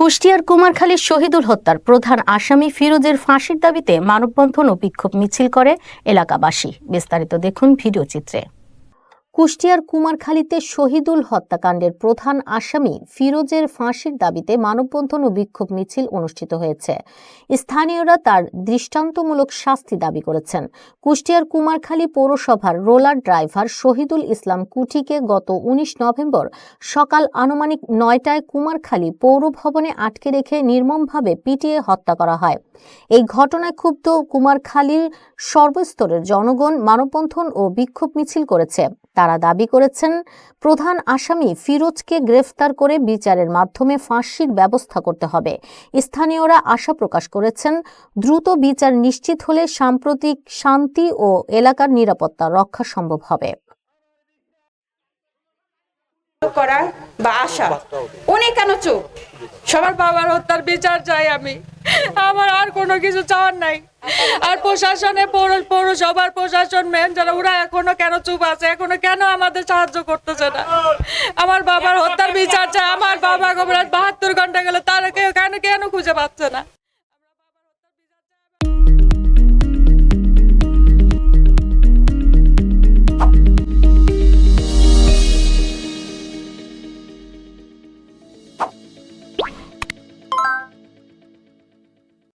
কুষ্টিয়ার কুমারখালীর শহীদুল হত্যার প্রধান আসামি ফিরোজের ফাঁসির দাবিতে মানববন্ধন ও বিক্ষোভ মিছিল করে এলাকাবাসী। বিস্তারিত দেখুন ভিডিও চিত্রে। কুষ্টিয়ার কুমারখালীতে শহীদুল হত্যাকাণ্ডের প্রধান আসামি ফিরোজের ফাঁসির দাবিতে মানববন্ধন ও বিক্ষোভ মিছিল অনুষ্ঠিত হয়েছে। স্থানীয়রা তার দৃষ্টান্তমূলক শাস্তি দাবি করেছেন। কুষ্টিয়ার কুমারখালী পৌরসভার রোলার ড্রাইভার শহীদুল ইসলাম কুঠিকে গত উনিশ নভেম্বর সকাল আনুমানিক নয়টায় কুমারখালী পৌর ভবনে আটকে রেখে নির্মমভাবে পিটিয়ে হত্যা করা হয়। এই ঘটনায় ক্ষুব্ধ কুমারখালীর সর্বস্তরের জনগণ মানববন্ধন ও বিক্ষোভ মিছিল করেছে। তারা দাবি করেছেন, প্রধান আসামি ফিরোজকে গ্রেফতার করে বিচারের মাধ্যমে ফাঁসির ব্যবস্থা করতে হবে। স্থানীয়রা আশা প্রকাশ করেছেন, দ্রুত বিচার নিশ্চিত হলে সাম্প্রতিক শান্তি ও এলাকার নিরাপত্তা রক্ষা সম্ভব হবে। করা বা আশা, উনি কেন চুপ? সবার বাবার হত্যার বিচার চাই আমি। আমার আর কোনো কিছু চাওয়ার নাই। আর প্রশাসনে, পৌর পৌরসভার প্রশাসন মেন যারা, ওরা এখনও কেন চুপ আছে? এখনও কেন আমাদের সাহায্য করতেছে না? আমার বাবার হত্যার বিচার চায়, আমার বাবা গোবরাজ বাহাত্তর ঘণ্টা গেলে, তারা কেউ কেন কেন খুঁজে পাচ্ছে না?